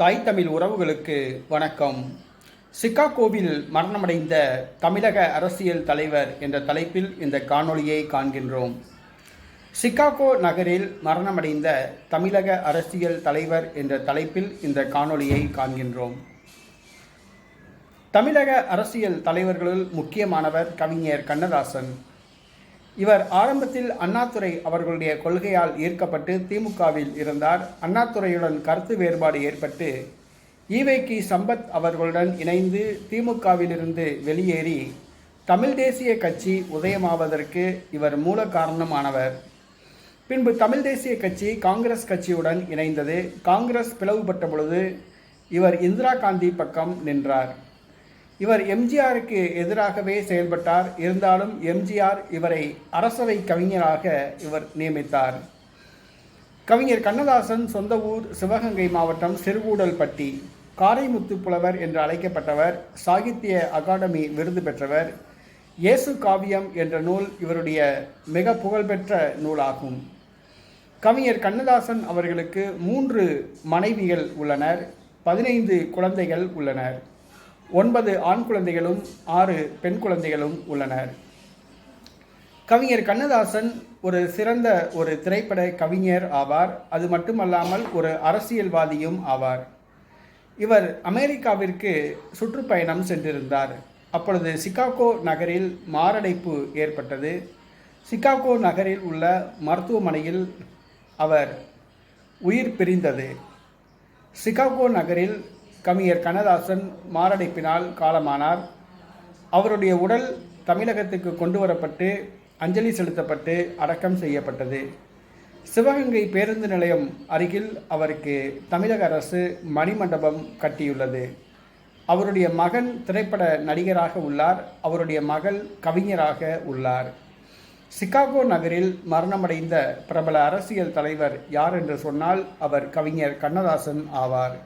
தாய் தமிழ் உறவுகளுக்கு வணக்கம். சிகாகோவில் மரணமடைந்த தமிழக அரசியல் தலைவர் என்ற தலைப்பில் இந்த காணொளியை காண்கின்றோம். சிகாகோ நகரில் மரணமடைந்த தமிழக அரசியல் தலைவர் என்ற தலைப்பில் இந்த காணொளியை காண்கின்றோம். தமிழக அரசியல் தலைவர்களுள் முக்கியமானவர் கவிஞர் கண்ணதாசன். இவர் ஆரம்பத்தில் அண்ணாதுரை அவர்களுடைய கொள்கையால் ஈர்க்கப்பட்டு திமுகவில் இருந்தார். அண்ணாதுரையுடன் கருத்து வேறுபாடு ஏற்பட்டு ஈவேக்கி சம்பத் அவர்களுடன் இணைந்து திமுகவிலிருந்து வெளியேறி தமிழ் தேசிய கட்சி உதயமாவதற்கு இவர் மூல காரணமானவர். பின்பு தமிழ் தேசிய கட்சி காங்கிரஸ் கட்சியுடன் இணைந்தது. காங்கிரஸ் பிளவுபட்ட பொழுது இவர் இந்திரா காந்தி பக்கம் நின்றார். இவர் எம்ஜிஆருக்கு எதிராகவே செயல்பட்டார். இருந்தாலும் எம்ஜிஆர் இவரை அரசவை கவிஞராக இவர் நியமித்தார். கவிஞர் கண்ணதாசன் சொந்த ஊர் சிவகங்கை மாவட்டம் சிறுகூடல்பட்டி காரைமுத்து புலவர் என்று அழைக்கப்பட்டவர் சாகித்ய அகாடமி விருது பெற்றவர் இயேசு காவியம் என்ற நூல் இவருடைய மிக புகழ்பெற்ற நூலாகும். கவிஞர் கண்ணதாசன் அவர்களுக்கு மூன்று மனைவிகள் உள்ளனர் பதினைந்து குழந்தைகள் உள்ளனர். ஒன்பது ஆண் குழந்தைகளும் ஆறு பெண் குழந்தைகளும் உள்ளனர். கவிஞர் கண்ணதாசன் ஒரு சிறந்த ஒரு திரைப்பட கவிஞர் ஆவார். அது மட்டுமல்லாமல் ஒரு அரசியல்வாதியும் ஆவார். இவர் அமெரிக்காவிற்கு சுற்றுப்பயணம் சென்றிருந்தார். அப்பொழுது சிகாகோ நகரில் மாரடைப்பு ஏற்பட்டது. சிகாகோ நகரில் உள்ள மருத்துவமனையில் அவர் உயிர் பிரிந்தது. சிகாகோ நகரில் கவிஞர் கண்ணதாசன் மாரடைப்பினால் காலமானார். அவருடைய உடல் தமிழகத்துக்கு கொண்டு வரப்பட்டு அஞ்சலி செலுத்தப்பட்டு அடக்கம் செய்யப்பட்டது. சிவகங்கை பேருந்து நிலையம் அருகில் அவருக்கு தமிழக அரசு மணிமண்டபம் கட்டியுள்ளது. அவருடைய மகன் திரைப்பட நடிகராக உள்ளார். அவருடைய மகள் கவிஞராக உள்ளார். சிகாகோ நகரில் மரணமடைந்த பிரபல அரசியல் தலைவர் யார் என்று சொன்னால் அவர் கவிஞர் கண்ணதாசன் ஆவார்.